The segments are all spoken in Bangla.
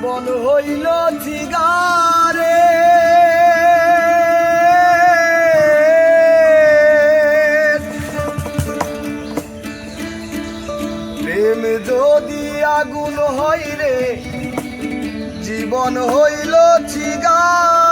জীবন হইল জিগারে। প্রেম যদি আগুন হইলে জীবন হইল জিগার।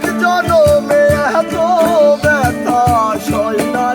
এক জনমে এত ব্যথা সয় না